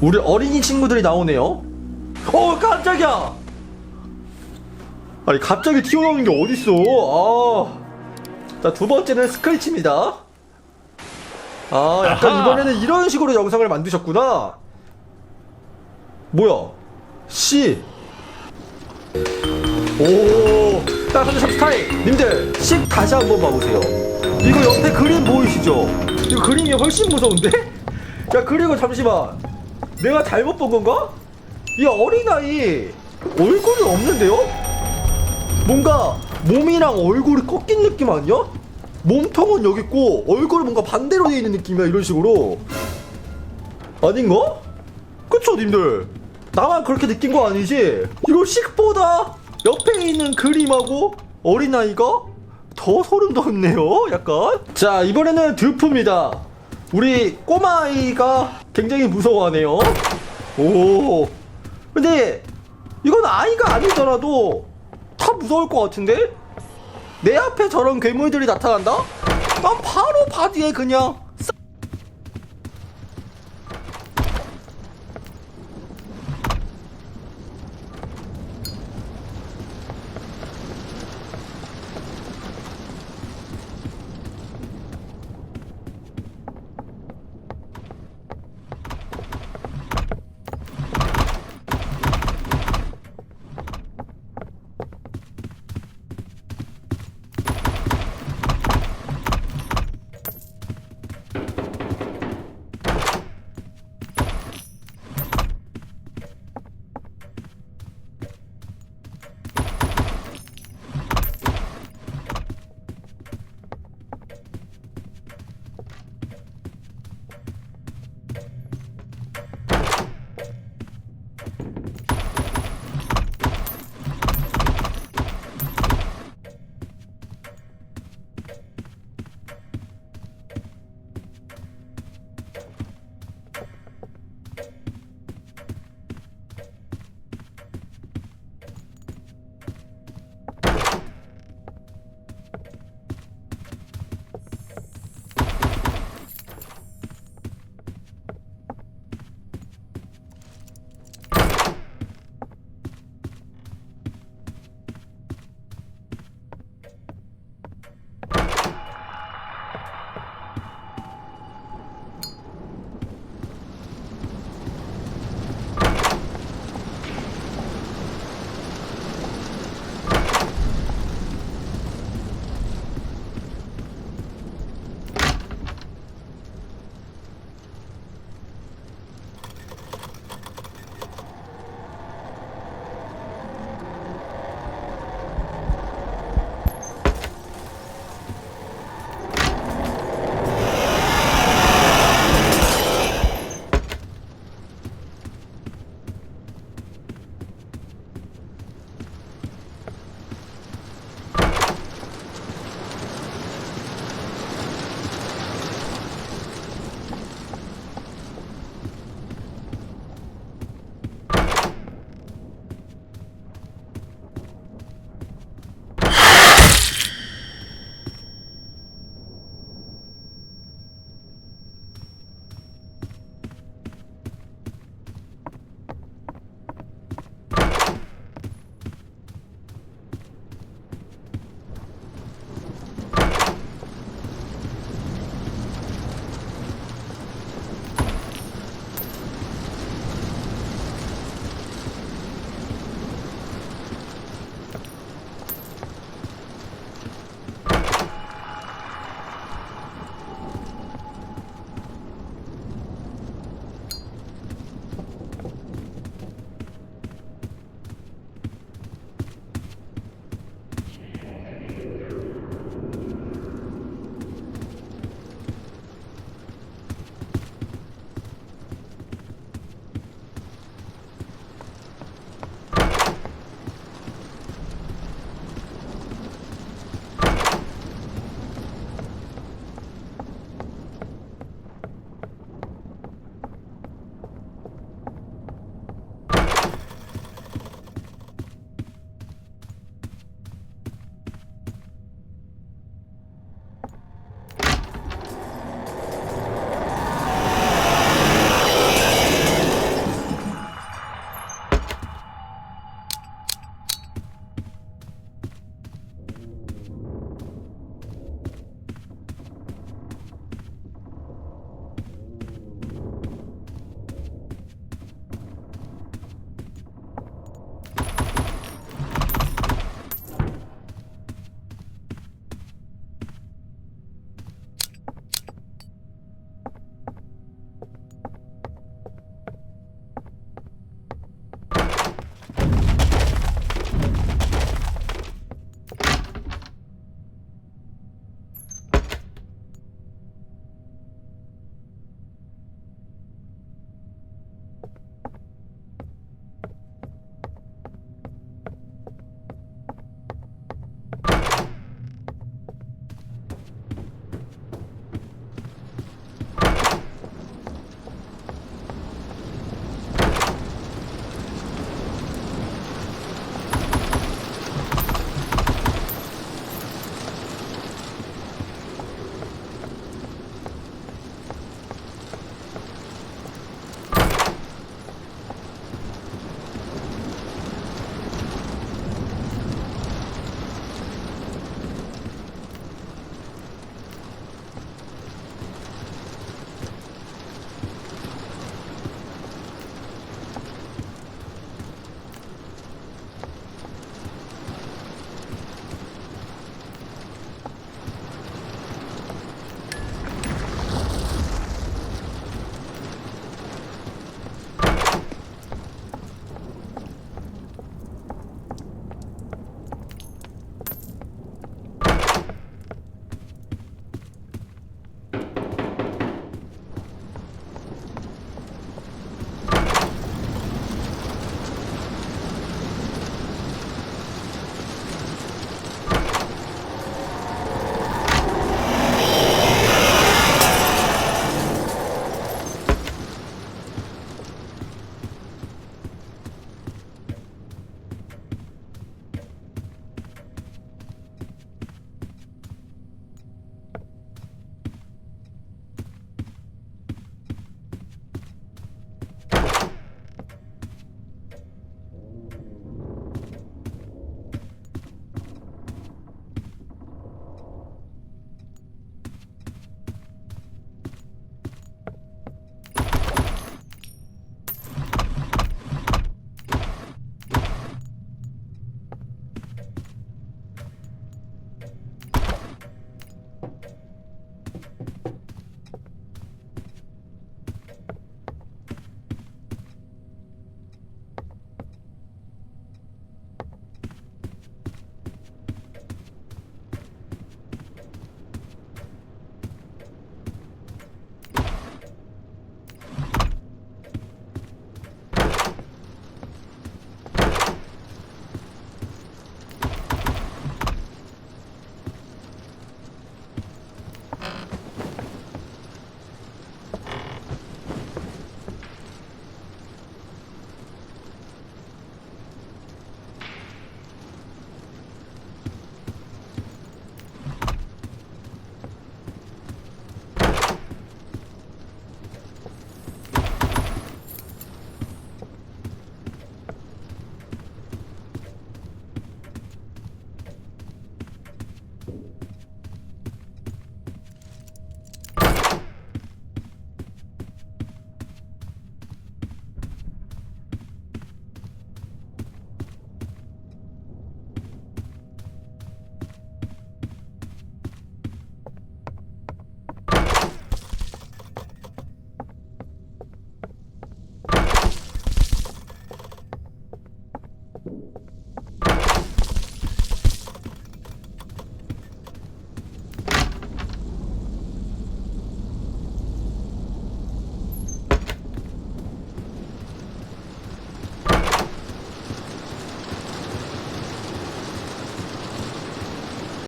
우리 어린이 친구들이 나오네요. 어 깜짝이야. 아니 갑자기 튀어나오는 게 어딨어? 아. 자 두 번째는 스크래치입니다. 아 약간 아하. 이번에는 이런 식으로 영상을 만드셨구나. 뭐야? C. 오. 자 근데 저 스타일 님들 10 다시 한번 봐보세요. 이거 옆에 그림 보이시죠? 이거 그림이 훨씬 무서운데? 야 그리고 잠시만 내가 잘못 본 건가? 이 어린아이 얼굴이 없는데요? 뭔가 몸이랑 얼굴이 꺾인 느낌 아니야? 몸통은 여기 있고 얼굴은 뭔가 반대로 돼 있는 느낌이야 이런 식으로 아닌가? 그쵸 님들 나만 그렇게 느낀 거 아니지? 이거 식보다 옆에 있는 그림하고 어린아이가 더 소름 돋네요 약간 자 이번에는 듀프입니다 우리 꼬마아이가 굉장히 무서워하네요 오 근데 이건 아이가 아니더라도 다 무서울 것 같은데? 내 앞에 저런 괴물들이 나타난다? 난 바로 바디에 그냥